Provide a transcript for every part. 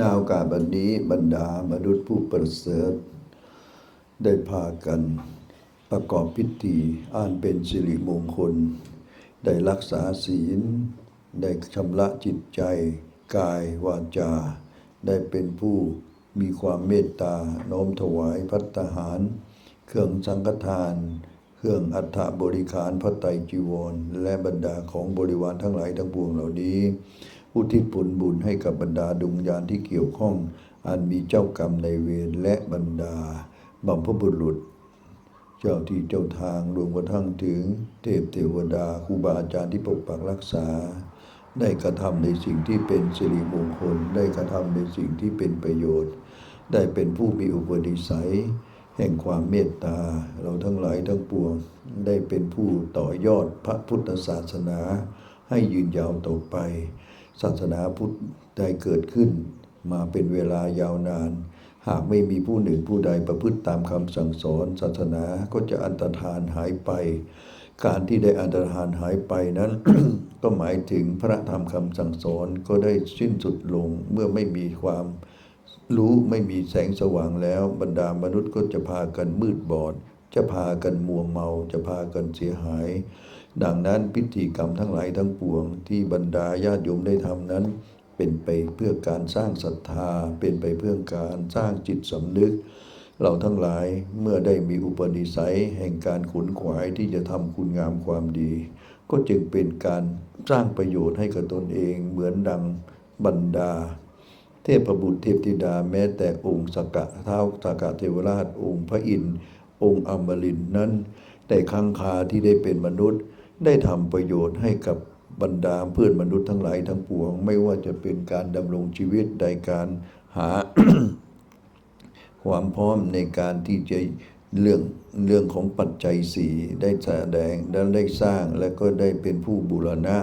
นาโอกาบันนี้บรรดามนุษย์ผู้ประเสริฐ ได้พากันประกอบพิธีอ่านเป็นสิริมงคล ได้รักษาศีล ได้ชำระจิตใจ กายวาจา ได้เป็นผู้มีความเมตตาโน้อมถวายพัตตาหาร เครื่องสังฆทาน เครื่องอัฐบริขารพระไตรจีวร และบรรดาของบริวารทั้งหลายทั้งปวงเหล่านี้ อุทิศผลบุญให้กับบรรดาดวงญาณที่เกี่ยวข้อง อันมีเจ้ากรรมในเวรและบรรดาบัมพบุรุษ เจ้าที่เจ้าทางรวมกระทั่งถึงเทพเทวดาครูบาอาจารย์ที่ปกปักรักษา ได้กระทำในสิ่งที่เป็นสิริมงคล ได้กระทำในสิ่งที่เป็นประโยชน์ ได้เป็นผู้มีอุปนิสัยแห่งความเมตตาเราทั้งหลายทั้งปวงได้เป็นผู้ต่อยอดพระพุทธศาสนาให้ยืนยาวต่อไป ศาสนาพุทธได้เกิดขึ้น มาเป็นเวลายาวนาน หากไม่มีผู้หนึ่งผู้ใดประพฤติตามคำสั่งสอน ศาสนาก็จะอันตรธานหายไป การที่ได้อันตรธานหายไปนั้น ก็หมายถึงพระธรรมคำสั่งสอนก็ได้สิ้นสุดลงเมื่อไม่มีความรู้ไม่มีแสงสว่างแล้ว บรรดามนุษย์ก็จะพากันมืดบอด จะพากันมัวเมา จะพากันเสียหาย ดังนั้นพิธีกรรมทั้งหลายทั้งปวงที่บรรดาญาติโยมได้ทำนั้น เป็นไปเพื่อการสร้างศรัทธา เป็นไปเพื่อการสร้างจิตสำนึก เราทั้งหลายเมื่อได้มีอุปนิสัยแห่งการขนขวายที่จะทำคุณงามความดี ก็จึงเป็นการสร้างประโยชน์ให้กับตนเองเหมือนดังบรรดา เทพบุตรเทพธิดาแม้แต่องค์สกกะเท้าสกกะเทวราชองค์พระอินทร์องค์อมรินนั้นได้ค้งคาที่ได้เป็นมนุษย์ ได้ทำประโยชน์ให้กับบรรดาเพื่อนมนุษย์ทั้งหลายทั้งปวง ไม่ว่าจะเป็นการดำรงชีวิตในการหาความพร้อมในการที่จะเรื่องเรื่องของปัจจัยสีได้แสดงและได้สร้างและก็ได้เป็นผู้บูรณะ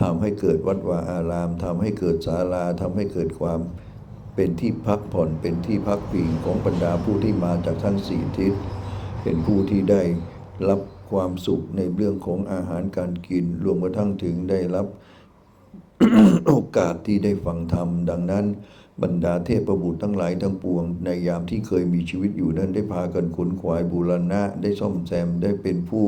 ทำให้เกิดวัดวาอารามทำให้เกิดศาลาทำให้เกิดความเป็นที่พักผ่อนเป็นที่พักพิงของบรรดาผู้ที่มาจากทั้งสี่ทิศ เป็นผู้ที่ได้รับ ความสุขในเรื่องของอาหารการกิน รวมกระทั่งถึงได้รับโอกาสที่ได้ฟังธรรม ดังนั้น บรรดาเทพบุตรทั้งหลายทั้งปวง ในยามที่เคยมีชีวิตอยู่นั้นได้พากันขนขวายบูรณะ ได้ซ่อมแซมได้เป็นผู้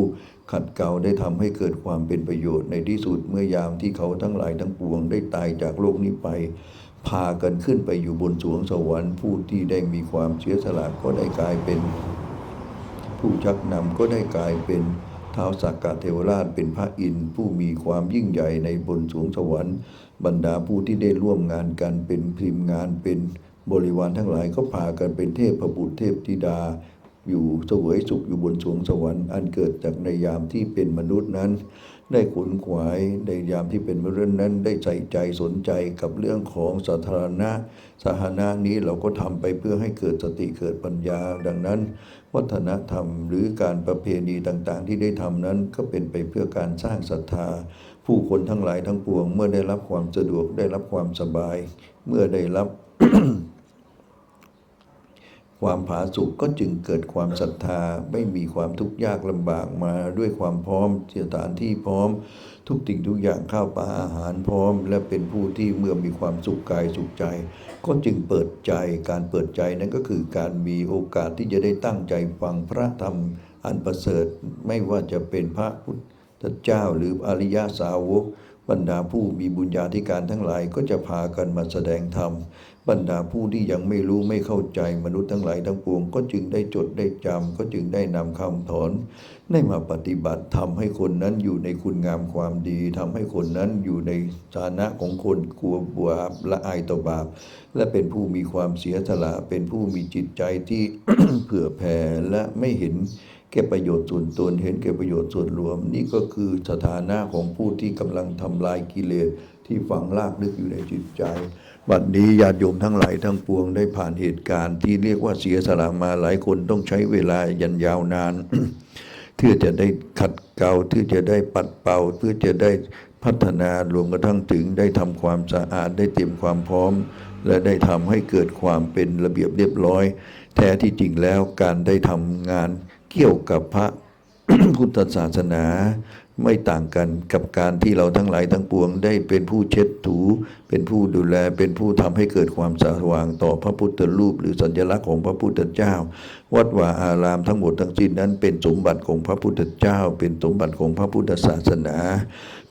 ขัดเกลาได้ทำให้เกิดความเป็นประโยชน์ในที่สุดเมื่อยามที่เขาทั้งหลายทั้งปวง ได้ตายจากโลกนี้ไป พากันขึ้นไปอยู่บนสวงสวรรค์ผู้ที่ได้มีความเชื้อสละก็ได้กลายเป็น ผู้ชักนำก็ได้กลายเป็นท้าวสักกะเทวราชเป็นพระอินทร์ผู้มีความยิ่งใหญ่ในบนสวงสวรรค์ บรรดาผู้ที่ได้ร่วมงานกันเป็นพิมพ์งานเป็นบริวารทั้งหลายก็พากันเป็นเทพพระบุตรเทพธิดา อยู่เสวยสุขอยู่บนสวงสวรรค์ อันเกิดจากในยามที่เป็นมนุษย์นั้น ได้ขนขวายในยามที่เป็นมนุษย์นั้นได้ใส่ใจสนใจกับเรื่องของสาธารณะสาธารณะนี้เราก็ทำไปเพื่อให้เกิดสติเกิดปัญญา ดังนั้น วัฒนธรรมหรือการประเพณีต่างๆ ที่ได้ทำนั้นก็เป็นไปเพื่อการสร้างศรัทธา ผู้คนทั้งหลายทั้งปวง เมื่อได้รับความสะดวกได้รับความสบาย เมื่อได้รับ ความผาสุกก็จึงเกิดความศรัทธา ไม่มีความทุกข์ยากลำบากมาด้วยความพร้อมสถานที่พร้อม ทุกสิ่งทุกอย่างข้าวปลาอาหารพร้อม และเป็นผู้ที่เมื่อมีความสุขกายสุขใจ ก็จึงเปิดใจการเปิดใจนั้นก็คือการมีโอกาสที่จะได้ตั้งใจฟังพระธรรม อันประเสริฐไม่ว่าจะเป็นพระพุทธเจ้าหรืออริยสาวกบรรดาผู้มีบุญญาธิการทั้งหลายก็จะพากันมาแสดงธรรม บรรดาผู้ที่ยังไม่รู้ไม่เข้าใจมนุษย์ทั้งหลายทั้งปวง ก็จึงได้จดได้จำก็จึงได้นำคำถอนได้มาปฏิบัติทำให้คนนั้นอยู่ในคุณงามความดีทำให้คนนั้นอยู่ในฐานะของคนกลัวบาปละอายต่อบาป และเป็นผู้มีความเสียสละเป็นผู้มีจิตใจที่เผื่อแผ่และไม่เห็นแก่ประโยชน์ส่วนตนเห็นแก่ประโยชน์ส่วนรวม นี่ก็คือสถานะของผู้ที่กำลังทำลายกิเลสที่ฝังลากลึกอยู่ในจิตใจ บัดนี้ญาติโยมทั้งหลายทั้งปวงได้ผ่านเหตุการณ์ที่เรียกว่าเสียสละมาหลายคนต้องใช้เวลายันยาวนานเพื่อจะได้ขัดเกลาเพื่อจะได้ปัดเป่าเพื่อจะได้พัฒนารวมกระทั่งถึงได้ทำความสะอาดได้เตรียมความพร้อม และได้ทำให้เกิดความเป็นระเบียบเรียบร้อย แท้ที่จริงแล้วการได้ทำงานเกี่ยวกับพระพุทธศาสนา ไม่ต่างกันกับการที่เราทั้งหลายทั้งปวง ได้เป็นผู้เช็ดถู เป็นผู้ดูแลเป็นผู้ทำให้เกิดความสว่างต่อพระพุทธรูป หรือสัญลักษณ์ของพระพุทธเจ้า วัดวาอารามทั้งหมดทั้งสิ้นนั้น เป็นสมบัติของพระพุทธเจ้า เป็นสมบัติของพระพุทธศาสนา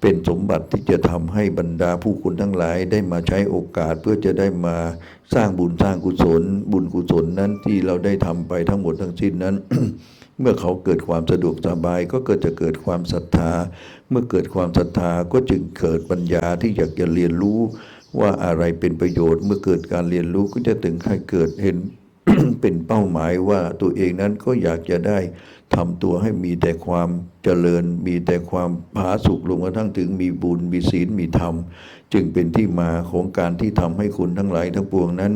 เป็นสมบัติที่จะทำให้บรรดาผู้คนทั้งหลายได้มาใช้โอกาสเพื่อจะได้มาสร้างบุญสร้างกุศล บุญกุศลนั้นที่เราได้ทำไปทั้งหมดทั้งสิ้นนั้น เมื่อเขาเกิดความสะดวกสบายก็เกิดจะเกิดความศรัทธา เมื่อเกิดความศรัทธาก็จึงเกิดปัญญาที่อยากจะเรียนรู้ว่าอะไรเป็นประโยชน์ เมื่อเกิดการเรียนรู้ก็จะถึงให้เกิดเห็นเป็นเป้าหมายว่าตัวเองนั้นก็อยากจะได้ ทำตัวให้มีแต่ความเจริญ มีแต่ความผาสุกลงกระทั่งถึงมีบุญ มีศีล มีธรรม จึงเป็นที่มาของการที่ทำให้คุณทั้งหลายทั้งปวงนั้น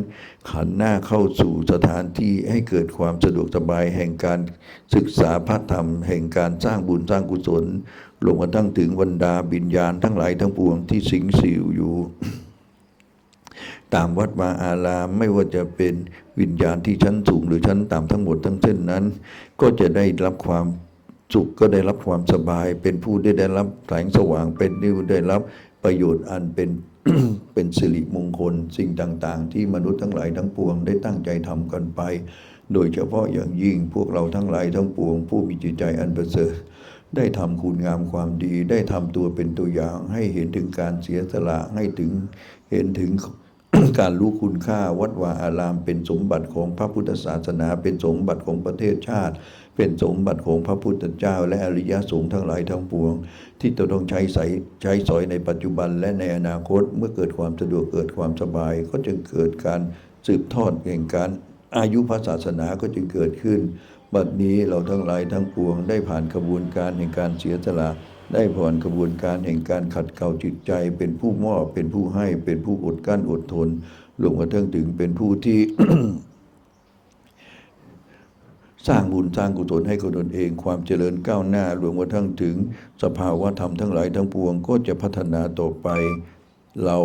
ขันหน้าเข้าสู่สถานที่ให้เกิดความสะดวกสบายแห่งการศึกษาพระธรรม แห่งการสร้างบุญสร้างกุศลลงกระทั่งถึงบรรดาบิญญาณทั้งหลายทั้งปวงที่สิงสิวอยู่ ตามวัดวาอารามไม่ว่าจะเป็นวิญญาณที่ชั้นสูงหรือชั้นต่ำทั้งหมดทั้งเส้นนั้น ก็จะได้รับความสุขก็ได้รับความสบาย เป็นผู้ได้ได้รับแสงสว่างเป็นผู้ได้รับประโยชน์อันเป็นเป็นสิริมงคลสิ่งต่างๆ ที่มนุษย์ทั้งหลายทั้งปวงได้ตั้งใจทำกันไป โดยเฉพาะอย่างยิ่งพวกเราทั้งหลายทั้งปวง ผู้มีจิตใจอันประเสริฐได้ทำคุณงามความดี ได้ทำตัวเป็นตัวอย่างให้เห็นถึงการเสียสละให้ถึงเห็นถึง การรู้คุณค่าวัดวาอารามเป็นสมบัติของพระพุทธศาสนา เป็นสมบัติของประเทศชาติ เป็นสมบัติของพระพุทธเจ้า และอริยสงฆ์ทั้งหลายทั้งปวง ที่จะต้องใช้ใสใช้สอยในปัจจุบันและในอนาคตเมื่อเกิดความสะดวกเกิดความสบาย ก็จึงเกิดการสืบทอดแห่งการอายุพระศาสนาก็จึงเกิดขึ้น บัดนี้เราทั้งหลายทั้งปวงได้ผ่านกระบวนการแห่งการเสียสละ ได้ผ่อนกระบวนการแห่งการขัดเกลาจิตใจ เป็นผู้มอบเป็นผู้ให้เป็นผู้อดกั้นอดทนรวมกระทั่งถึงเป็นผู้ที่ สร้างบุญสร้างกุศลให้กับตนเอง ความเจริญก้าวหน้ารวมกระทั่งถึงสภาวะธรรมทั้งหลายทั้งปวงก็จะพัฒนาต่อไปเรา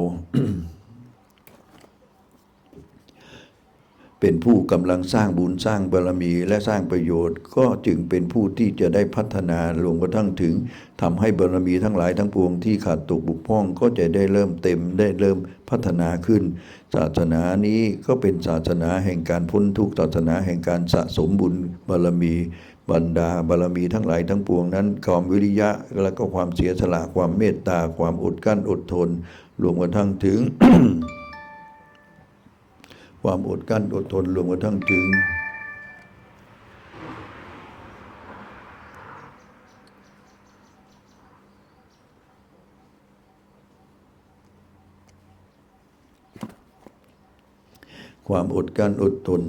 เป็นผู้กำลังสร้างบุญสร้างบารมีและสร้างประโยชน์ ก็จึงเป็นผู้ที่จะได้พัฒนาลงกระทั่งถึงทำให้บารมีทั้งหลายทั้งปวงที่ขาดตกบุกพร่องก็จะได้เริ่มเต็มได้เริ่มพัฒนาขึ้น ศาสนานี้ก็เป็นศาสนาแห่งการพ้นทุกศาสนาแห่งการสะสมบุญบารมีบรรดาบารมีทั้งหลายทั้งปวงนั้นความวิริยะและก็ความเสียสละความเมตตาความอดกั้นอดทนรวมกระทั่งถึง ความอดกั้นอดทนรวมกระทั่งถึง ความอดกั้นอดทน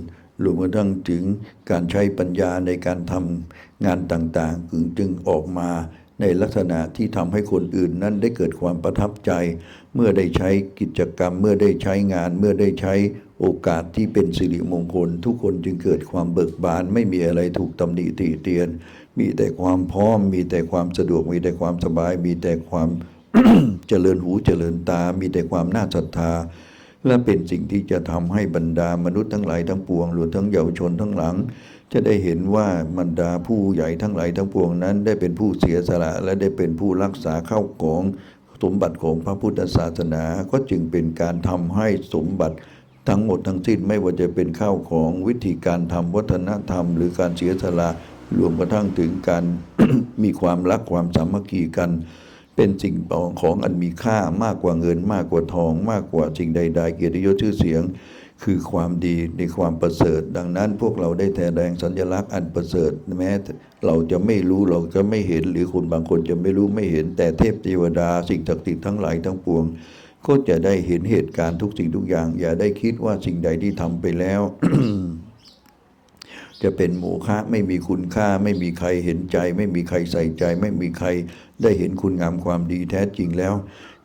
รวมกระทั่งถึงการใช้ปัญญาในการทำงานต่างๆ จึงออกมา ในลักษณะที่ทำให้คนอื่นนั้นได้เกิดความประทับใจ เมื่อได้ใช้กิจกรรม เมื่อได้ใช้งาน เมื่อได้ใช้โอกาสที่เป็นสิริมงคล ทุกคนจึงเกิดความเบิกบาน ไม่มีอะไรถูกตำหนิติเตียน มีแต่ความพร้อม มีแต่ความสะดวก มีแต่ความสบาย มีแต่ความเจริญหูเจริญตา มีแต่ความน่าศรัทธา และเป็นสิ่งที่จะทำให้บรรดามนุษย์ทั้งหลายทั้งปวงรวมทั้งเยาวชนทั้งหลัง จะได้เห็นว่าบรรดาผู้ใหญ่ทั้งหลายทั้งปวงนั้น ได้เป็นผู้เสียสละและได้เป็นผู้รักษาเข้าของสมบัติของพระพุทธศาสนา ก็จึงเป็นการทำให้สมบัติทั้งหมดทั้งสิ้นไม่ว่าจะเป็นข้าวของวิธีการทำวัฒนธรรม หรือการเสียสละรวมกระทั่งถึงการมีความรักความสามัคคีกัน เป็นสิ่งของอันมีค่ามากกว่าเงินมากกว่าทอง มากกว่าสิ่งใด ๆ เกียรติยศชื่อเสียง คือความดีในความประเสริฐ ดังนั้นพวกเราได้แสดงสัญลักษณ์อันประเสริฐแม้เราจะไม่รู้เราจะไม่เห็นหรือคนบางคนจะไม่รู้ไม่เห็น แต่เทพเทวดาสิ่งศักดิ์สิทธิ์ทั้งหลายทั้งปวง ก็จะได้เห็นเหตุการณ์ทุกสิ่งทุกอย่าง อย่าได้คิดว่าสิ่งใดที่ทำไปแล้วจะเป็นโมฆะไม่มีคุณค่าไม่มีใครเห็นใจ ไม่มีใครใส่ใจ ไม่มีใครได้เห็นคุณงามความดีแท้จริงแล้ว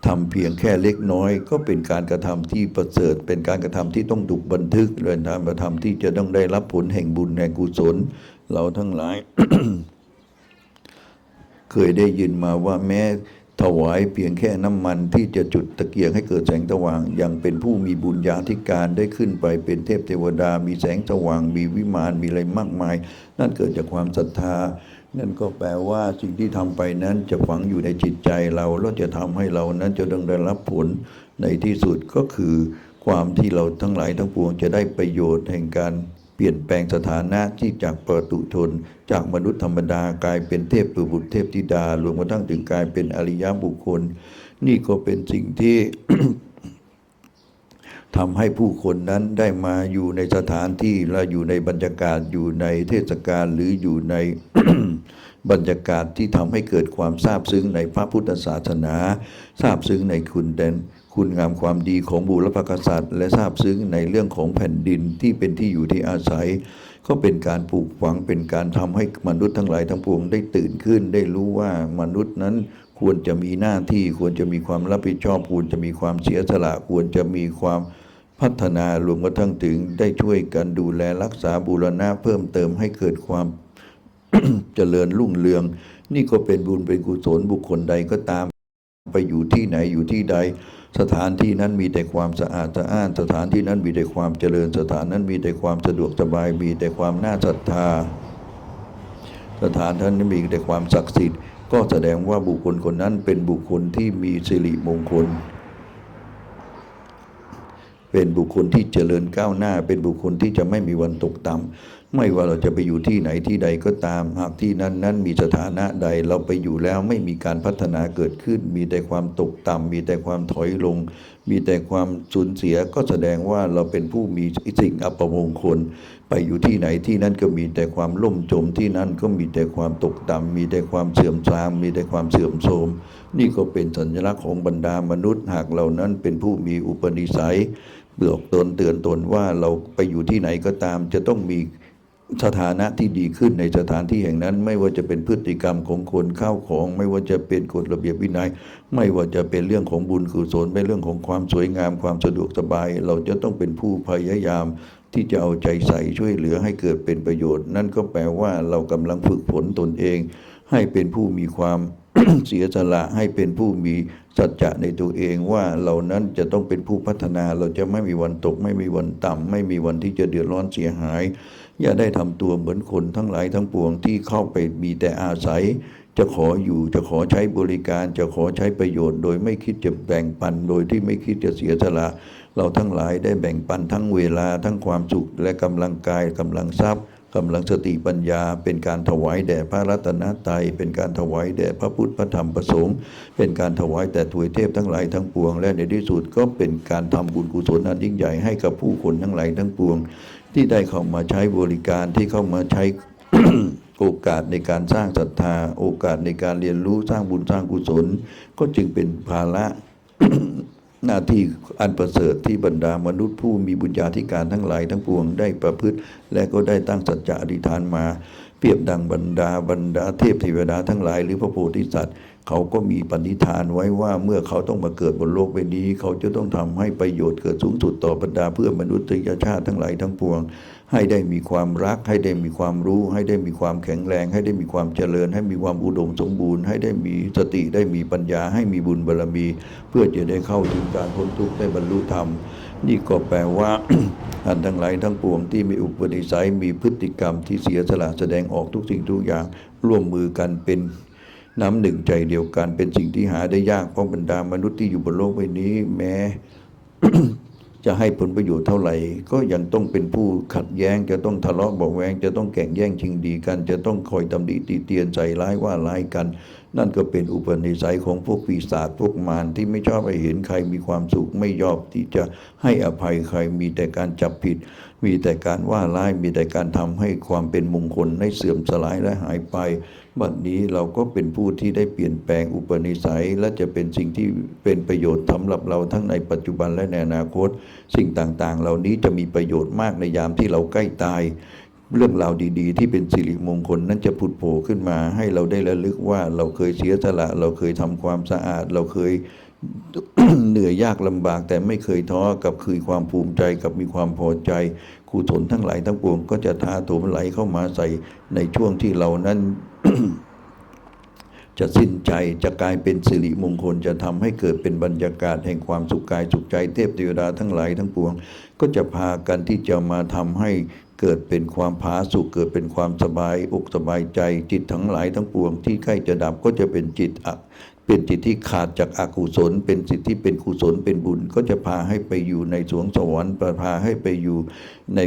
ทำเพียงแค่เล็กน้อย ก็เป็นการกระทำที่ประเสริฐ เป็นการกระทำที่ต้องถูกบันทึกเลยนะกระทำที่จะต้องได้รับผลแห่งบุญแห่งกุศล เราทั้งหลาย เคยได้ยินมาว่าแม้ถวายเพียงแค่น้ำมันที่จะจุดตะเกียงให้เกิดแสงสว่าง ยังเป็นผู้มีบุญญาธิการได้ขึ้นไปเป็นเทพเทวดา มีแสงสว่าง มีวิมานมีอะไรมากมาย นั่นเกิดจากความศรัทธา นั่นก็แปลว่าสิ่งที่ทำไปนั้นจะฝังอยู่ในจิตใจเราแล้วจะทำให้เรานั้นจะต้องได้รับผลในที่สุดก็คือ ความที่เราทั้งหลายทั้งปวงจะได้ประโยชน์แห่งการเปลี่ยนแปลงสถานะที่จากปตุชน จากมนุษย์ธรรมดากลายเป็นเทพบุตรเทพธิดารวมกระทั่งถึงกลายเป็นอริยบุคคล นี่ก็เป็นสิ่งที่ ทำให้ผู้คนนั้นได้มาอยู่ในสถานที่และอยู่ในบรรยากาศอยู่ในเทศกาลหรืออยู่ในบรรยากาศที่ทำให้เกิดความซาบซึ้งในพระพุทธศาสนาซาบซึ้งในคุณเด่นคุณงามความดีของบุรพกษัตริย์ และซาบซึ้งในเรื่องของแผ่นดินที่เป็นที่อยู่ที่อาศัย ก็เป็นการปลูกฝังเป็นการทำให้มนุษย์ทั้งหลายทั้งปวงได้ตื่นขึ้น ได้รู้ว่ามนุษย์นั้นควรจะมีหน้าที่ควรจะมีความรับผิดชอบควรจะมีความเสียสละควรจะมีความ พัฒนารวมกระทั่งถึงได้ช่วยกันดูแลรักษาบูรณะเพิ่มเติมให้เกิดความ เจริญรุ่งเรือง นี่ก็เป็นบุญเป็นกุศลบุคคลใดก็ตาม ไปอยู่ที่ไหนอยู่ที่ใด สถานที่นั้นมีแต่ความสะอาดสะอ้าน สถานที่นั้นมีแต่ความเจริญสถานนั้นมีแต่ความสะดวกสบายมีแต่ความน่าศรัทธา สถานท่านนั้นมีแต่ความศักดิ์สิทธิ์ ก็แสดงว่าบุคคลคนนั้นเป็นบุคคลที่มีสิริมงคล เป็นบุคคลที่เจริญก้าวหน้า เป็นบุคคลที่จะไม่มีวันตกต่ำไม่ว่าเราจะไปอยู่ที่ไหนที่ใดก็ตามหากที่นั้นนั้นมีสถานะใดเราไปอยู่แล้วไม่มีการพัฒนาเกิดขึ้น มีแต่ความตกต่ำมีแต่ความถอยลง มีแต่ความสูญเสียก็แสดงว่าเราเป็นผู้มีสิ่งอัปมงคล ไปอยู่ที่ไหนที่นั่นก็มีแต่ความล่มจมที่นั่นก็มีแต่ความตกต่ำมีแต่ความเสื่อมทราม มีแต่ความเสื่อมโทรม นี่ก็เป็นสัญลักษณ์ของบรรดามนุษย์ หากเรานั้นเป็นผู้มีอุปนิสัยเบือกตนเตือนตนว่าเราไปอยู่ที่ไหนก็ตาม จะต้องมีสถานะที่ดีขึ้นในสถานที่แห่งนั้น ไม่ว่าจะเป็นพฤติกรรมของคนเข้าของ ไม่ว่าจะเป็นกฎระเบียบวินัย ไม่ว่าจะเป็นเรื่องของบุญกุศลเป็นเรื่องของความสวยงามความสะดวกสบาย เราจะต้องเป็นผู้พยายามที่จะเอาใจใส่ช่วยเหลือให้เกิดเป็นประโยชน์ นั่นก็แปลว่าเรากำลังฝึกฝนตนเอง ให้เป็นผู้มีความ เสียสละให้เป็นผู้มีสัจจะในตัวเองว่าเรานั้นจะต้องเป็นผู้พัฒนาเราจะไม่มีวันตก ไม่มีวันต่ำ ไม่มีวันที่จะเดือดร้อนเสียหาย อย่าได้ทำตัวเหมือนคนทั้งหลายทั้งปวงที่เข้าไปมีแต่อาศัย จะขออยู่จะขอใช้บริการ จะขอใช้ประโยชน์ โดยไม่คิดจะแบ่งปันโดยที่ไม่คิดจะเสียสละ เราทั้งหลายได้แบ่งปันทั้งเวลาทั้งความสุขและกำลังกายกำลังทรัพย์ กำลังสติปัญญาเป็นการถวายแด่พระรัตนตรัยเป็นการถวายแด่พระพุทธพระธรรมพระสงฆ์เป็นการถวายแต่ถวยเทพทั้งหลายทั้งปวง และในที่สุดก็เป็นการทำบุญกุศลอันยิ่งใหญ่ให้กับผู้คนทั้งหลายทั้งปวง ที่ได้เข้ามาใช้บริการที่เข้ามาใช้โอกาสในการสร้างศรัทธา โอกาสในการเรียนรู้สร้างบุญสร้างกุศล ก็จึงเป็นภาระ หน้าที่อันประเสริฐที่บรรดามนุษย์ผู้มีบุญญาธิการทั้งหลายทั้งปวงได้ประพฤติ และก็ได้ตั้งสัจจะอธิษฐานมา เปรียบดังบรรดาบรรดาเทพเทวดาทั้งหลาย หรือพระโพธิสัตว์ เขาก็มีปณิธานไว้ว่าเมื่อเขาต้องมาเกิดบนโลกใบนี้ เขาจะต้องทำให้ประโยชน์เกิดสูงสุดต่อบรรดาเพื่อนมนุษยชาติทั้งหลายทั้งปวง ให้ได้มีความรัก ให้ได้มีความรู้ ให้ได้มีความแข็งแรง ให้ได้มีความเจริญ ให้มีความอุดมสมบูรณ์ ให้ได้มีสติได้มีปัญญา ให้มีบุญบารมี เพื่อจะได้เข้าถึงการพ้นทุกข์ได้บรรลุธรรม นี่ก็แปลว่าท่านทั้งหลายทั้งปวงที่มีอุปนิสัยมีพฤติกรรมที่เสียสละแสดงออกทุกสิ่งทุกอย่างร่วมมือกันเป็นน้ำหนึ่งใจเดียวกันเป็นสิ่งที่หาได้ยากเพราะบรรดามนุษย์ที่อยู่บนโลกใบนี้แม้ จะให้ผลประโยชน์เท่าไหร่ ก็ยังต้องเป็นผู้ขัดแย้ง จะต้องทะเลาะเบาแวง จะต้องแข่งแย่งชิงดีกัน จะต้องคอยตำหนิตีเตียนใจร้ายว่าร้ายกัน นั่นก็เป็นอุปนิสัยของพวกปีศาจพวกมารที่ไม่ชอบให้เห็นใครมีความสุขไม่ยอมที่จะให้อภัยใครมีแต่การจับผิด มีแต่การว่าร้ายมีแต่การทำให้ความเป็นมงคลให้เสื่อมสลายและหายไป บัดนี้เราก็เป็นผู้ที่ได้เปลี่ยนแปลงอุปนิสัย และจะเป็นสิ่งที่เป็นประโยชน์สำหรับเราทั้งในปัจจุบันและในอนาคต สิ่งต่างๆ เหล่านี้จะมีประโยชน์มากในยามที่เราใกล้ตาย เรื่องราวดีๆ ที่เป็นสิริมงคลนั้นจะผุดโผล่ขึ้นมา ให้เราได้ระลึกว่าเราเคยเสียสละ เราเคยทำความสะอาด เราเคยเหนื่อยยากลำบากแต่ไม่เคยท้อกับคือความภูมิใจกับมีความพอใจกุศลทั้งหลายทั้งปวงก็จะทาโถมไหลเข้ามาใส่ในช่วงที่เรานั้น จะสิ้นใจจะกลายเป็นสิริมงคลจะทำให้เกิดเป็นบรรยากาศแห่งความสุขกายสุขใจเทพเทวดาทั้งหลายทั้งปวง ก็จะพากันที่จะมาทำให้เกิดเป็นความผาสุกเกิดเป็นความสบายอกสบายใจ จิตทั้งหลายทั้งปวง ที่ใกล้จะดับก็จะเป็นจิตอะเป็นจิตที่ขาดจากอากุศล เป็นจิตที่เป็นกุศลเป็นบุญ ก็จะพาให้ไปอยู่ในสวงสวรรค์พาให้ไปอยู่ใน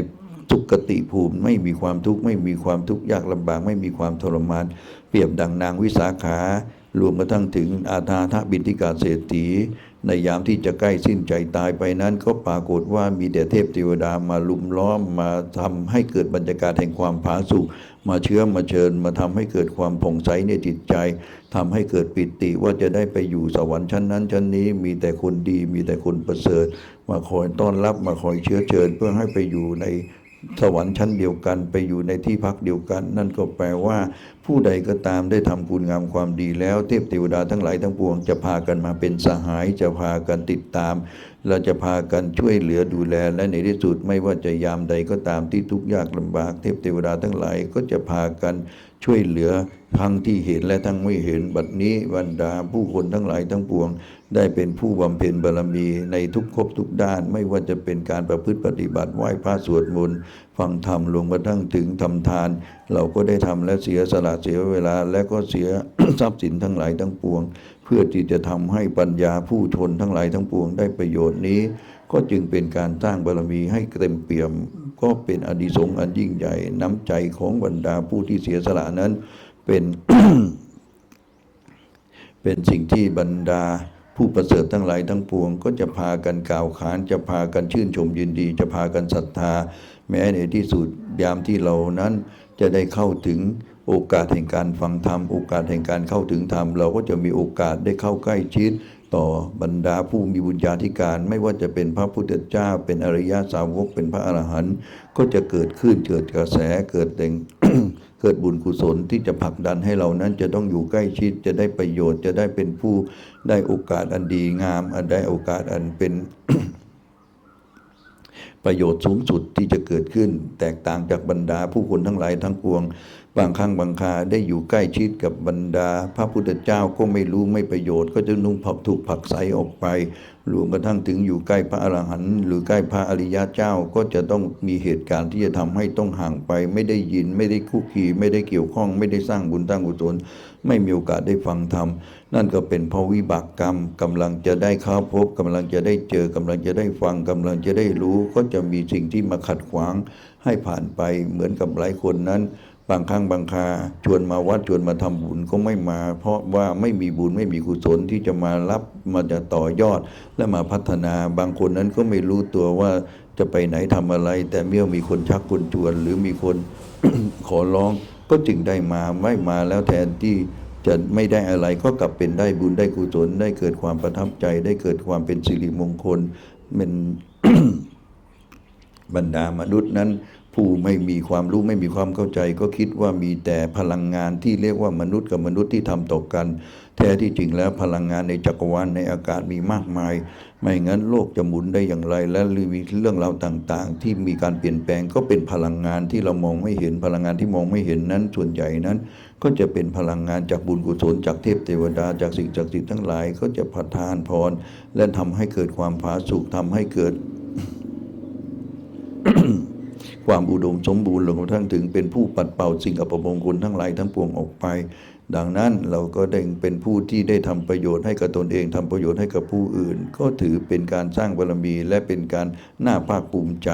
สุกติภูมิ ไม่มีความทุกข์ไม่มีความทุกข์ยากลำบากไม่มีความทรมาน เปรียบดังนางวิสาขารวมกระทั่งถึงอาธาทบินทิกาเศรษฐี ในยามที่จะใกล้สิ้นใจตายไปนั้น ก็ปรากฏว่ามีแต่เทพเทวดามาลุมล้อมมาทำให้เกิดบรรยากาศแห่งความผาสุกมาเชื้อมาเชิญมาทำให้เกิดความผ่องใสในจิตใจทำให้เกิดปิติว่าจะได้ไปอยู่สวรรค์ชั้นนั้นชั้นนี้ มีแต่คนดีมีแต่คนประเสริฐ มาคอยต้อนรับมาคอยเชื้อเชิญเพื่อให้ไปอยู่ใน สวรรค์ชั้นเดียวกันไปอยู่ในที่พักเดียวกัน นั่นก็แปลว่า ผู้ใดก็ตามได้ทำคุณงามความดีแล้ว เทพเทวดาทั้งหลายทั้งปวงจะพากันมาเป็นสหาย จะพากันติดตาม เราจะพากันช่วยเหลือดูแลและในที่สุดไม่ว่าจะยามใดก็ตามที่ทุกข์ยากลำบาก เทพเทวดาทั้งหลายก็จะพากันช่วยเหลือทั้งที่เห็นและทั้งไม่เห็นบัดนี้บรรดาผู้คนทั้งหลายทั้งปวง ได้เป็นผู้บำเพ็ญบารมีในทุกครบทุกด้าน ไม่ว่าจะเป็นการประพฤติปฏิบัติไหว้พระสวดมนต์ฟังธรรมลงมาทั้งถึงทำทาน เราก็ได้ทำและเสียสละเสียเวลา และก็เสียทรัพย์สินทั้งหลายทั้งปวง เพื่อที่จะทำให้ปัญญาผู้ทนทั้งหลายทั้งปวงได้ประโยชน์นี้ ก็จึงเป็นการสร้างบารมีให้เต็มเปี่ยม ก็เป็นอดิสงส์อันยิ่งใหญ่น้ำใจของบรรดาผู้ที่เสียสละนั้นเป็นเป็นสิ่งที่บรรดา ผู้ประเสริฐทั้งหลายทั้งปวง ก็จะพากันกล่าวขาน จะพากันชื่นชมยินดี จะพากันศรัทธา แม้ในที่สุดยามที่เรานั้นจะได้เข้าถึงโอกาสแห่งการฟังธรรม โอกาสแห่งการเข้าถึงธรรม เราก็จะมีโอกาสได้เข้าใกล้ชิด ต่อบรรดาผู้มีบุญญาธิการ ไม่ว่าจะเป็นพระพุทธเจ้า เป็นอริยสาวกเป็นพระอรหันต์ก็จะเกิดขึ้นเกิดกระแสเกิดแต่ง เกิดบุญกุศลที่จะผลักดันให้เรานั้นจะต้องอยู่ใกล้ชิดจะได้ประโยชน์จะได้เป็นผู้ได้โอกาสอันดีงาม อันได้โอกาสอันเป็นประโยชน์สูงสุดที่จะเกิดขึ้น แตกต่างจากบรรดาผู้คนทั้งหลายทั้งปวง บางครั้งบางคาได้อยู่ใกล้ชิดกับบรรดา พระพุทธเจ้าก็ไม่รู้ไม่ประโยชน์ ก็จะนุ่งผักถูกผักไสออกไป รวมกระทั่งถึงอยู่ใกล้พระอรหันต์หรือใกล้พระอริยะเจ้าก็จะต้องมีเหตุการณ์ที่จะทำให้ต้องห่างไป ไม่ได้ยินไม่ได้คุกคีไม่ได้เกี่ยวข้อง ไม่ได้สร้างบุญตั้งกุศลไม่มีโอกาสได้ฟังธรรมนั่นก็เป็นเพราะวิบากกรรมกำลังจะได้เข้าพบกำลังจะได้เจอกำลังจะได้ฟังกำลังจะได้รู้ ก็จะมีสิ่งที่มาขัดขวางให้ผ่านไปเหมือนกับหลายคนนั้น บางครั้งบางคาชวนมาวัดชวนมาทำบุญก็ไม่มา เพราะว่าไม่มีบุญไม่มีกุศลที่จะมารับมาจะต่อยอด และมาพัฒนาบางคนนั้นก็ไม่รู้ตัวว่าจะไปไหนทำอะไร แต่เมื่อมีคนชักคนชวน หรือมีคนขอร้องก็จึงได้มาไม่มาแล้วแทนที่จะไม่ได้อะไรก็กลับเป็นได้บุญได้กุศลได้เกิดความประทับใจ ได้เกิดความเป็นสิริมงคลเป็นบรรดามนุษย์นั้น ผู้ไม่มีความรู้ไม่มีความเข้าใจ ก็คิดว่ามีแต่พลังงานที่เรียกว่ามนุษย์กับมนุษย์ที่ทำต่อกัน แท้ที่จริงแล้วพลังงานในจักรวาลในอากาศมีมากมาย ไม่งั้นโลกจะหมุนได้อย่างไร และมีเรื่องราวต่างๆ ที่มีการเปลี่ยนแปลงก็เป็นพลังงานที่เรามองไม่เห็นพลังงานที่มองไม่เห็นนั้นส่วนใหญ่นั้น ก็จะเป็นพลังงานจากบุญกุศลจากเทพเทวดาจากสิ่งศักดิ์สิทธิ์ทั้งหลาย ก็จะประทานพรและทำให้เกิดความผาสุกทำให้เกิด ความอุดมสมบูรณ์จนกระทั่งถึงเป็นผู้ปัดเป่าสิ่งอัปมงคลทั้งหลายทั้งปวงออกไป ดังนั้นเราก็ได้เป็นผู้ที่ได้ทำประโยชน์ให้กับตนเองทำประโยชน์ให้กับผู้อื่น ก็ถือเป็นการสร้างบารมี และเป็นการน่าภาคภูมิใจ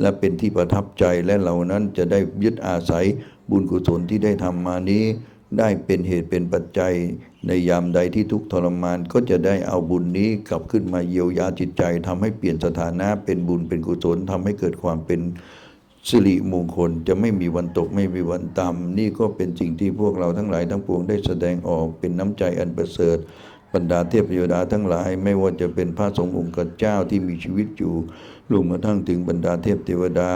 และเป็นที่ประทับใจและเรานั้นจะได้ยึดอาศัยบุญกุศลที่ได้ทำมานี้ได้เป็นเหตุเป็นปัจจัยในยามใดที่ทุกทรมานก็จะได้เอาบุญนี้กลับขึ้นมาเยียวยาจิตใจทำให้เปลี่ยนสถานะเป็นบุญเป็นกุศลทำให้เกิดความเป็น สิริมงคลจะไม่มีวันตกไม่มีวันต่ำนี่ก็เป็นสิ่งที่พวกเราทั้งหลายทั้งปวงได้แสดงออกเป็นน้ำใจอันประเสริฐบรรดาเทพเทวดาทั้งหลาย ไม่ว่าจะเป็นพระสงฆ์องค์เจ้าที่มีชีวิตอยู่รวมกระทั่งถึงบรรดาเทพเทวดา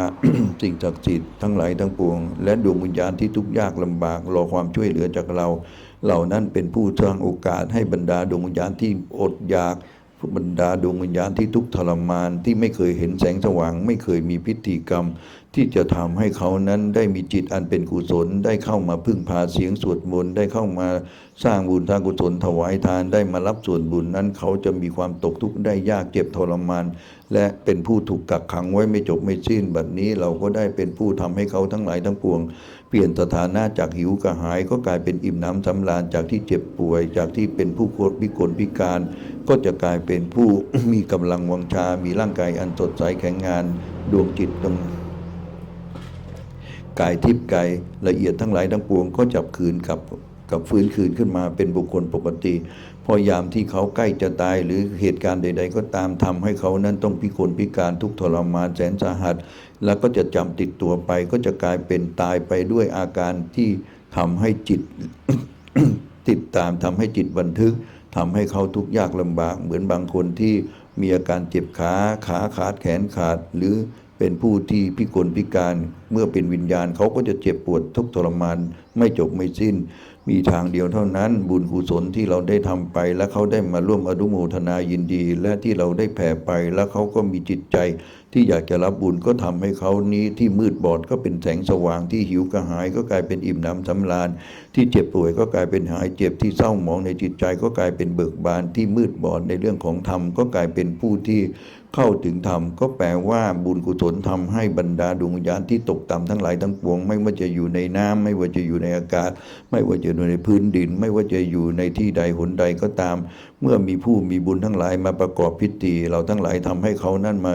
สิ่งศักดิ์สิทธิ์ทั้งหลายทั้งปวง และดวงวิญญาณที่ทุกข์ยากลำบากรอความช่วยเหลือจากเรา เหล่านั้นเป็นผู้สร้างโอกาสให้บรรดาดวงวิญญาณที่อดอยากบรรดาดวงวิญญาณที่ทุกข์ทรมานที่ไม่เคยเห็นแสงสว่าง ไม่เคยมีพิธีกรรม ที่จะทำให้เขานั้นได้มีจิตอันเป็นกุศล ได้เข้ามาพึ่งพาเสียงสวดมนต์ได้เข้ามาสร้างบุญสร้างกุศลถวายทานได้มารับส่วนบุญนั้น เขาจะมีความตกทุกข์ได้ยากเจ็บทรมาน และเป็นผู้ถูกกักขังไว้ไม่จบไม่สิ้นแบบนี้เราก็ได้เป็นผู้ทำให้เขาทั้งหลายทั้งปวง เปลี่ยนสถานะจากหิวกระหายก็กลายเป็นอิ่มน้ำสำราญจากที่เจ็บป่วย จากที่เป็นผู้โคตรพิกลพิการ ก็จะกลายเป็นผู้มีกำลังวังชา มีร่างกายอันสดใสแข็งงานดวงจิตตรง กายทิพย์กายละเอียดทั้งหลายทั้งปวงก็จับคืนกับกับฟื้นคืนขึ้นมาเป็นบุคคลปกติ พอยามที่เขาใกล้จะตายหรือเหตุการณ์ใด ๆ ก็ตามทำให้เขานั้นต้องพิกลพิการทุกทรมานแสนสาหัส แล้วก็จะจำติดตัวไป ก็จะกลายเป็นตายไปด้วยอาการที่ทำให้จิตติดตามทำให้จิตบันทึกทำให้เขาทุกข์ยากลำบาก เหมือนบางคนที่มีอาการเจ็บขาขาขาดแขนขาดหรือ เป็นผู้ที่พิกลพิการเมื่อเป็นวิญญาณเขาก็จะเจ็บปวดทุกข์ทรมานไม่จบไม่สิ้น มีทางเดียวเท่านั้น บุญกุศลที่เราได้ทำไป และเขาได้มาร่วมอนุโมทนายินดี และที่เราได้แผ่ไป แล้วเขาก็มีจิตใจ ที่อยากจะรับบุญก็ทำให้เขานี้ที่มืดบอดก็เป็นแสงสว่างที่หิวกระหาย ก็กลายเป็นอิ่มหน้ำสำราญ ที่เจ็บป่วยก็กลายเป็นหายเจ็บที่เศร้าหมองในจิตใจก็กลายเป็นเบิกบานที่มืดบอดในเรื่องของธรรมก็กลายเป็นผู้ที่ เข้าถึงธรรมก็แปลว่าบุญกุศลทำให้บรรดาดวงวิญญาณที่ตกต่ำทั้งหลายทั้งปวง ไม่ว่าจะอยู่ในน้ำไม่ว่าจะอยู่ในอากาศ ไม่ว่าจะอยู่ในพื้นดิน ไม่ว่าจะอยู่ในที่ใดหนใดก็ตาม เมื่อมีผู้มีบุญทั้งหลายมาประกอบพิธี เราทั้งหลายทำให้เขานั่นมา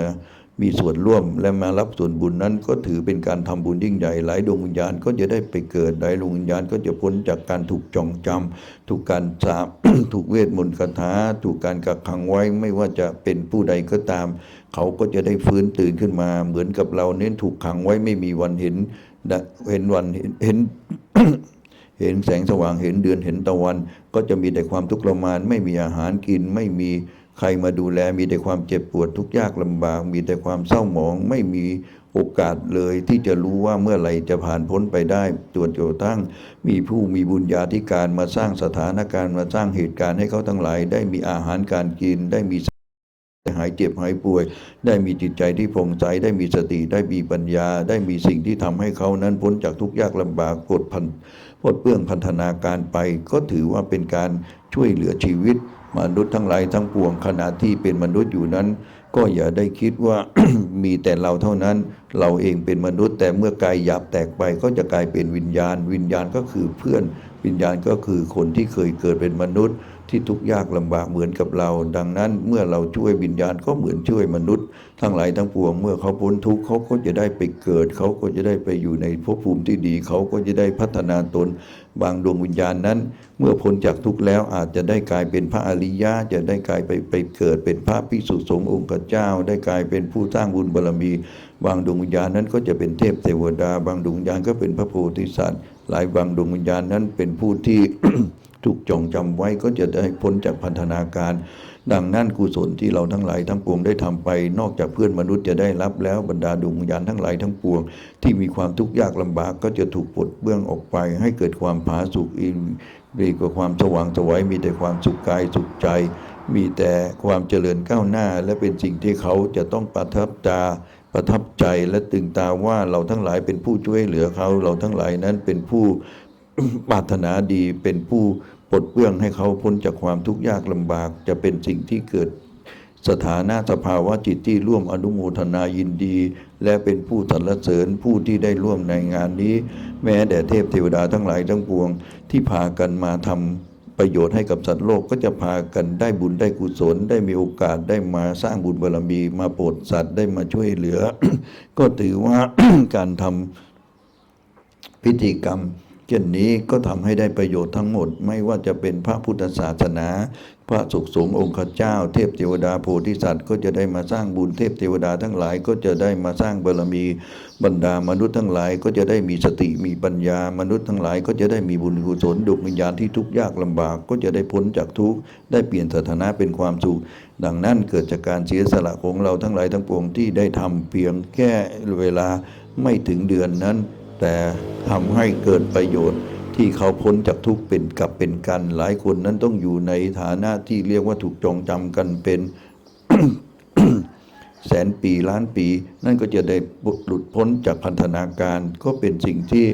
มีส่วนร่วมและมารับส่วนบุญนั้น ก็ถือเป็นการทำบุญยิ่งใหญ่หลายดวงวิญญาณก็จะได้ไปเกิดหลายดวงวิญญาณก็จะพ้นจากการถูกจองจำถูกการสาปถูกเวทมนต์คาถาถูกการกักขังไว้ไม่ว่าจะเป็นผู้ใดก็ตาม เขาก็จะได้ฟื้นตื่นขึ้นมา เหมือนกับเราเน้นถูกขังไว้ไม่มีวันเห็นเห็นวันเห็นเห็นแสงสว่างเห็นเดือนเห็นตะวัน ก็จะมีแต่ความทุกข์ทรมาน ไม่มีอาหารกินไม่มี ใครมาดูแลมีแต่ความเจ็บปวดทุกยากลำบาก มีแต่ความเศร้าหมองไม่มีโอกาสเลยที่จะรู้ว่าเมื่อไหร่จะผ่านพ้นไปได้จนกระทั่งมีผู้มีบุญญาธิการมาสร้างสถานการณ์มาสร้างเหตุการณ์ให้เขาทั้งหลาย ได้มีอาหารการกินได้มีหายเจ็บหายป่วย ได้มีจิตใจที่ผ่องใสได้มีสติได้มีปัญญา ได้มีสิ่งที่ทำให้เขานั้นพ้นจากทุกยากลำบากปลดพันปลดเปื้องพันธนาการไป ก็ถือว่าเป็นการช่วยเหลือชีวิต มนุษย์ทั้งหลายทั้งปวงขณะที่เป็นมนุษย์อยู่นั้น ก็อย่าได้คิดว่า มีแต่เราเท่านั้น เราเองเป็นมนุษย์ แต่เมื่อกายหยาบแตกไปก็จะกลายเป็นวิญญาณ วิญญาณก็คือเพื่อน วิญญาณก็คือคนที่เคยเกิดเป็นมนุษย์ ที่ทุกข์ยากลำบากเหมือนกับเรา ดังนั้นเมื่อเราช่วยวิญญาณก็เหมือนช่วยมนุษย์ ทั้งหลายทั้งปวง เมื่อเขาพ้นทุกข์เขาก็จะได้ไปเกิด เขาก็จะได้ไปอยู่ในภพภูมิที่ดี เขาก็จะได้พัฒนาตน บางดวงวิญญาณนั้น เมื่อพ้นจากทุกข์แล้วอาจจะได้กลายเป็นพระอริยะจะได้กลายไปไปเกิดเป็นพระภิกษุสงฆ์องค์เจ้า ได้กลายเป็นผู้สร้างบุญบารมี บางดวงวิญญาณนั้นก็จะเป็นเทพเทวดา บางดวงวิญญาณก็เป็นพระโพธิสัตว์ หลายบางดวงวิญญาณนั้นเป็นผู้ที่ถูกจองจำไว้ก็จะได้พ้นจากพันธนาการ ดังนั้นกุศลที่เราทั้งหลายทั้งปวงได้ทำไป นอกจากเพื่อนมนุษย์จะได้รับแล้วบรรดาดวงวิญญาณทั้งหลายทั้งปวง ที่มีความทุกข์ยากลำบากก็จะถูกปลดเบื้องออกไป ให้เกิดความผาสุกอินดีกว่าความสว่างสวัยมีแต่ความสุขกายสุขใจ มีแต่ความเจริญก้าวหน้า และเป็นสิ่งที่เขาจะต้องประทับตาประทับใจและตึงตาว่าเราทั้งหลายเป็นผู้ช่วยเหลือเขาเราทั้งหลายนั้นเป็นผู้ปรารถนาดีเป็นผู้ ปลดเปลื้องให้เขาพ้นจากความทุกข์ยากลำบาก จะเป็นสิ่งที่เกิดสถานะสภาวะจิตที่ร่วมอนุโมทนายินดี และเป็นผู้สรรเสริญผู้ที่ได้ร่วมในงานนี้ แม้แต่เทพเทวดาทั้งหลายทั้งปวง ที่พากันมาทำประโยชน์ให้กับสัตว์โลกก็จะพากันได้บุญได้กุศล ได้มีโอกาสได้มาสร้างบุญบารมี มาโปรดสัตว์ได้มาช่วยเหลือ ก็ถือว่าการทำพิธีกรรม ช่นนี้ก็ทำให้ได้ประโยชน์ทั้งหมด ไม่ว่าจะเป็นพระพุทธศาสนา พระสุขสงฆ์องค์ข้าเจ้า เทพเทวดาโพธิสัตว์ก็จะได้มาสร้างบุญเทพเทวดาทั้งหลาย ก็จะได้มาสร้างบารมีบรรดามนุษย์ทั้งหลาย ก็จะได้มีสติมีปัญญามนุษย์ทั้งหลาย ก็จะได้มีบุญกุศลดวงวิญญาณที่ทุกข์ยากลำบาก ก็จะได้พ้นจากทุกข์ได้เปลี่ยนสถานะเป็นความสุขดังนั้นเกิดจากการเสียสละของเราทั้งหลายทั้งปวงที่ได้ทำเพียงแค่เวลาไม่ถึงเดือนนั้น แต่ทำให้เกิดประโยชน์ที่เขาพ้นจากทุกข์เป็นกับเป็นกัน หลายคนนั้นต้องอยู่ในฐานะที่เรียกว่าถูกจองจำกันเป็นแสนปีล้านปี นั่นก็จะได้หลุดพ้นจากพันธนาการ ก็เป็นสิ่งที่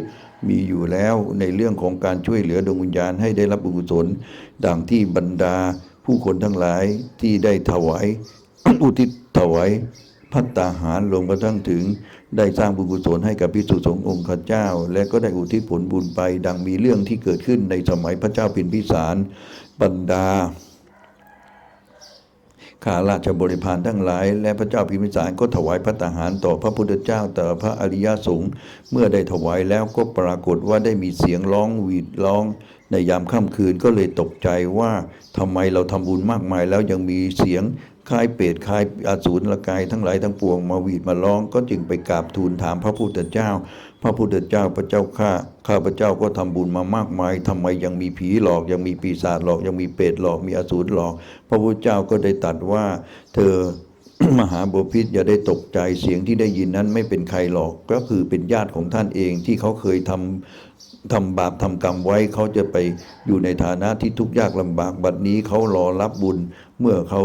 มีอยู่แล้วในเรื่องของการช่วยเหลือดวงวิญญาณให้ได้รับบุญกุศลดังที่บรรดาผู้คนทั้งหลายที่ได้ถวายอุทิศถวาย พัตตาหารรวมกระทั่งถึงได้สร้างบุญกุศลให้กับพิสุสงฆ์องค์ข้าเจ้า และก็ได้อุทิศผลบุญไป ดังมีเรื่องที่เกิดขึ้นในสมัยพระเจ้าพิมพิสารบรรดาข้าราชบริพารทั้งหลาย และพระเจ้าพิมพิสารก็ถวายพระตาหารต่อพระพุทธเจ้าต่อพระอริยสงฆ์เมื่อได้ถวายแล้วก็ปรากฏว่าได้มีเสียงร้องหวีดร้อง ในยามค่ำคืนก็เลยตกใจว่าทำไมเราทำบุญมากมายแล้วยังมีเสียง คล้ายเปรตคล้ายอสูรละกายทั้งหลายทั้งปวงมาวีดมาร้องก็จึงไปกราบทูลถามพระพุทธเจ้า พระพุทธเจ้าพระเจ้าข้าข้าพระเจ้าก็ทำบุญมามากมายทำไมยังมีผีหลอกยังมีปีศาจหลอกยังมีเปรตหลอกมีอสูรหลอก พระพุทธเจ้าก็ได้ตรัสว่า เธอมหาบพิษอย่าได้ตกใจเสียงที่ได้ยินนั้นไม่เป็นใครหรอกก็คือเป็นญาติของท่านเองที่เขาเคยทำทำบาปทำกรรมไว้เขาจะไปอยู่ในฐานะที่ทุกข์ยากลำบากบัดนี้เขารอรับบุญเมื่อเขา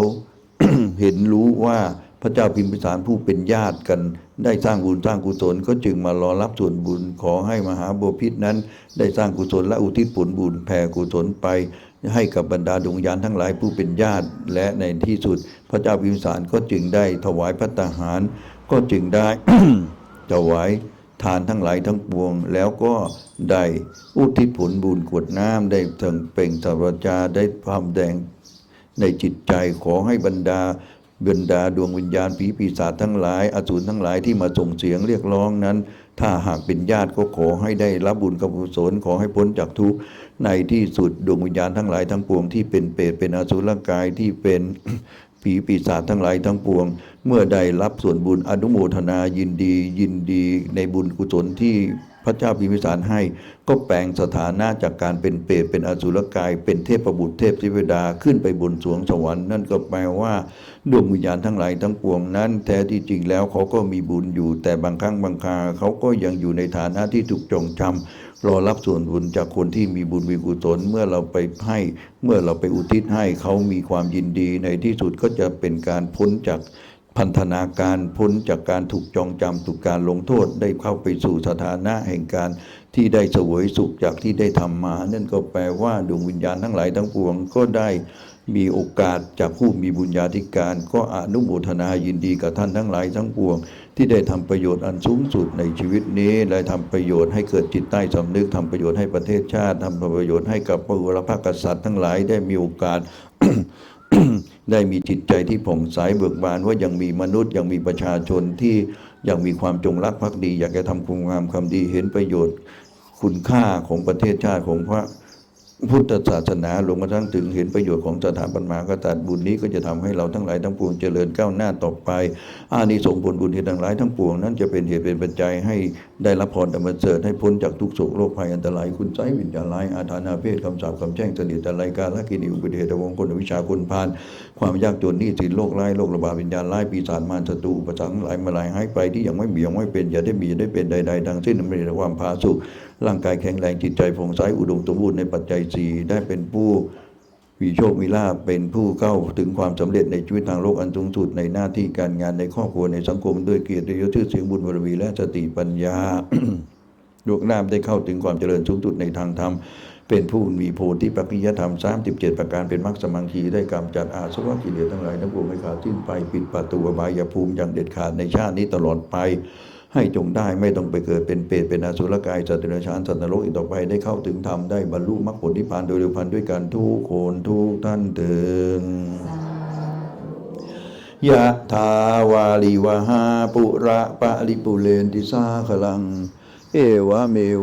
เห็นรู้ว่าพระเจ้าพิมพิสารผู้เป็นญาติกัน ได้สร้างบุญสร้างกุศลก็จึงมารอรับส่วนบุญขอให้มหาบพิษนั้น ได้สร้างกุศลและอุทิศผลบุญแผ่กุศลไป ให้กับบรรดาดวงวิญญาณทั้งหลายผู้เป็นญาติและในที่สุด พระเจ้าพิมพิสารก็จึงได้ถวายพระตาหาร ก็จึงได้ถวายทานทั้งหลายทั้งปวงแล้วก็ได้อุทิศผลบุญกวดน้ำได้ถึงเป่งสรจาได้ความแดง ในจิตใจขอให้บรรดาบรรดาดวงวิญญาณผีปีศาจทั้งหลาย อสูรทั้งหลายที่มาส่งเสียงเรียกร้องนั้น ถ้าหากเป็นญาติก็ขอให้ได้รับบุญกับกุศลขอให้พ้นจากทุกข์ในที่สุดดวงวิญญาณทั้งหลายทั้งปวงที่เป็นเปรตเป็นอสุรกายที่เป็นผีปีศาจทั้งหลายทั้งปวง เมื่อได้รับส่วนบุญอนุโมทนายินดี ยินดีในบุญกุศลที่ พระเจ้าพิมพิสารให้ ก็แปลงสถานะจากการเป็นเปรตเป็นอสุรกาย เป็นเทพประบุตรเทพธิวดาขึ้นไปบนสวงสวรรค์นั่นก็แปลว่าดวงวิญญาณทั้งหลายทั้งปวงนั้น แท้ที่จริงแล้วเขาก็มีบุญอยู่ แต่บางครั้งบางคราเขาก็ยังอยู่ในฐานะที่ถูกจองจำรอรับส่วนบุญจากคนที่มีบุญมีกุศลเมื่อเราไปให้ เมื่อเราไปอุทิศให้เขามีความยินดีในที่สุดก็จะเป็นการพ้นจาก พันธนาการพ้นจากการถูกจองจำถูกการลงโทษได้เข้าไปสู่สถานะแห่งการที่ได้เสวยสุขจากที่ได้ทำมา นั่นก็แปลว่าดวงวิญญาณทั้งหลายทั้งปวงก็ได้มีโอกาสจากผู้มีบุญญาธิการ ก็อนุโมทนายินดีกับท่านทั้งหลายทั้งปวง ที่ได้ทำประโยชน์อันสูงสุดในชีวิตนี้ และทำประโยชน์ให้เกิดจิตใต้สำนึกทำประโยชน์ให้ประเทศชาติทำประโยชน์ให้กับพระอุรพกษัตริย์ทั้งหลายได้มีโอกาส ได้มีจิตใจที่ผ่องใสเบิกบานว่ายังมีมนุษย์ยังมีประชาชนที่ยังมีความจงรักภักดี อยากจะทำคุณงามความดีเห็นประโยชน์ คุณค่าของประเทศชาติของพระ พุทธศาสนาลงมาทั้งถึงเห็นประโยชน์ของสถาบันมหากษัตริย์บุญนี้ก็จะทำให้เราทั้งหลายทั้งปวงเจริญก้าวหน้าต่อไป อานิสงส์ผลบุญที่ทั้งหลายทั้งปวงนั้นจะเป็นเหตุเป็นปัจจัยให้ได้รับพรธรรเสริฐให้พ้นจากทุกโศกโรคภัยอันตราย คุณใจวิญญาณร้ายอาถรรพ์อาเพศคำสาปคำแช่งเสนิทอะไรการละกินอุบัติเหตุวงคนวิชาคุณพาน ความยากจนนี้สินโรคร้ายโรคระบาดวิญญาณร้ายปีศาจมารศัตรูปรรคทั้งหลายมาลายหายไปที่ยังไม่มียังไม่เป็นอย่าได้มีอย่าได้เป็นใดๆทั้งสิ้นไม่ได้ความพาสุข ร่างกายแข็งแรงจิตใจผ่องใสอุดมสมบูรณ์ในปัจจัยสี่ได้เป็นผู้มีโชคมีลาภเป็นผู้เข้าถึงความสำเร็จในชีวิตทางโลกอันสูงสุดในหน้าที่การงานในครอบครัวในสังคมด้วยเกียรติยศชื่อเสียงบุญบารมีและสติปัญญาดวงนามได้เข้าถึงความเจริญสูงสุดในทางธรรมเป็นผู้มีโพธิปัจจยธรรม 37 ประการเป็นมรรคสมังคีได้กำจัดอาสวะกิเลสทั้งหลายทั้งปวงให้ขาดสิ้นไปปิดประตูอบายภูมิอย่างเด็ดขาดในชาตินี้ตลอดไป ให้จงได้ไม่ต้องไปเกิดเป็นเปรตเป็นอสุรกายสัตว์เดรัจฉานสัตว์นรกอีกต่อไปได้เข้าถึงธรรมได้บรรลุมรรคผลนิพพานโดยเร็วพันด้วยกันทุกคนทุกท่านเถิดยะทาวาลิวหาปุระปะริปุเรนติสาขลัง เอวะเมวะ